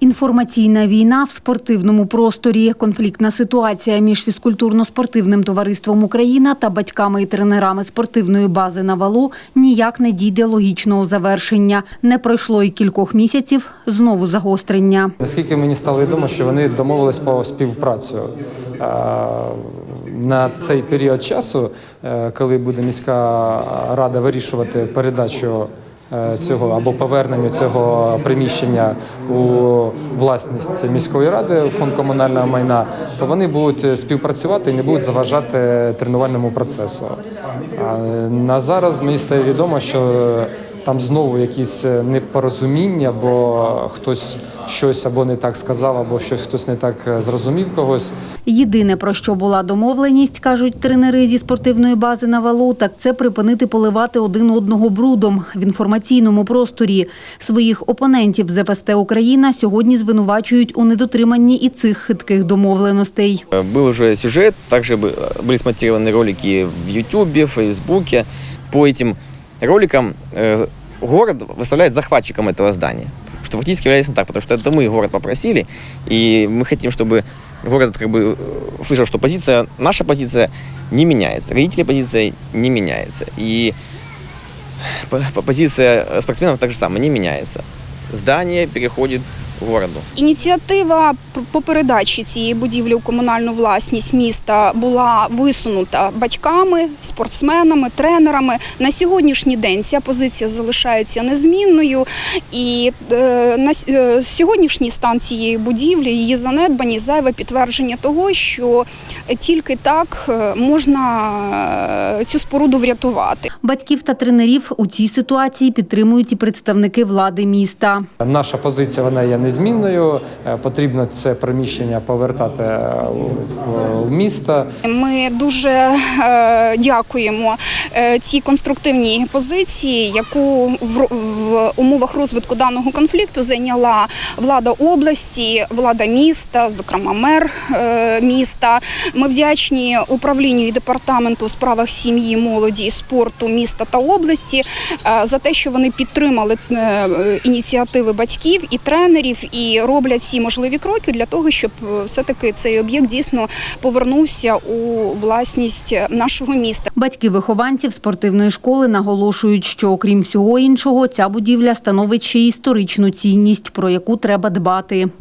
Інформаційна війна в спортивному просторі, конфліктна ситуація між фізкультурно-спортивним товариством Україна та батьками і тренерами спортивної бази на валу ніяк не дійде логічного завершення. Не пройшло й кількох місяців. Знову загострення. Наскільки мені стало відомо, що вони домовились по співпрацю Е, на цей період часу, е, коли буде міська рада вирішувати передачу цього або поверненню цього приміщення у власність міської ради у фонд комунального майна, то вони будуть співпрацювати і не будуть заважати тренувальному процесу. А на зараз мені стає відомо, що там знову якісь непорозуміння, бо хтось щось або не так сказав, або щось хтось не так зрозумів когось. Єдине, про що була домовленість, кажуть тренери зі спортивної бази на валу, так це припинити поливати один одного брудом в інформаційному просторі. Своїх опонентів з ФСТ Україна сьогодні звинувачують у недотриманні і цих хитких домовленостей. Был уже сюжет, также бы- были смонтированы ролики в Ютубе, в Фейсбуке. По этим роликам э, город выставляет захватчиком этого здания. Что фактически является так, потому что это мы город попросили, и мы хотим, чтобы город как бы э, услышал, что позиция, наша позиция не меняется, родителей позиция не меняется. И по- по- позиция спортсменов так же самое, не меняется. Здание переходит городу. Ініціатива по передачі цієї будівлі у комунальну власність міста була висунута батьками, спортсменами, тренерами. На сьогоднішній день ця позиція залишається незмінною. І е, на е, сьогоднішній стан цієї будівлі, її занедбані, зайве підтвердження того, що тільки так е, можна цю споруду врятувати. Батьків та тренерів у цій ситуації підтримують і представники влади міста. Наша позиція вона є незмінною. Е, Потрібно це приміщення повертати е, в- місто. Ми дуже е, дякуємо цій конструктивній позиції, яку в, умовах розвитку даного конфлікту зайняла влада області, влада міста, зокрема мер міста. Ми вдячні управлінню і департаменту у справах сім'ї, молоді і спорту міста та області за те, що вони підтримали ініціативи батьків і тренерів і роблять всі можливі кроки для того, щоб е, все-таки цей об'єкт дійсно повернувся у власність нашого міста. Батьки вихованців спортивної школи наголошують, що окрім всього іншого, ця будівля становить ще історичну цінність, про яку треба дбати.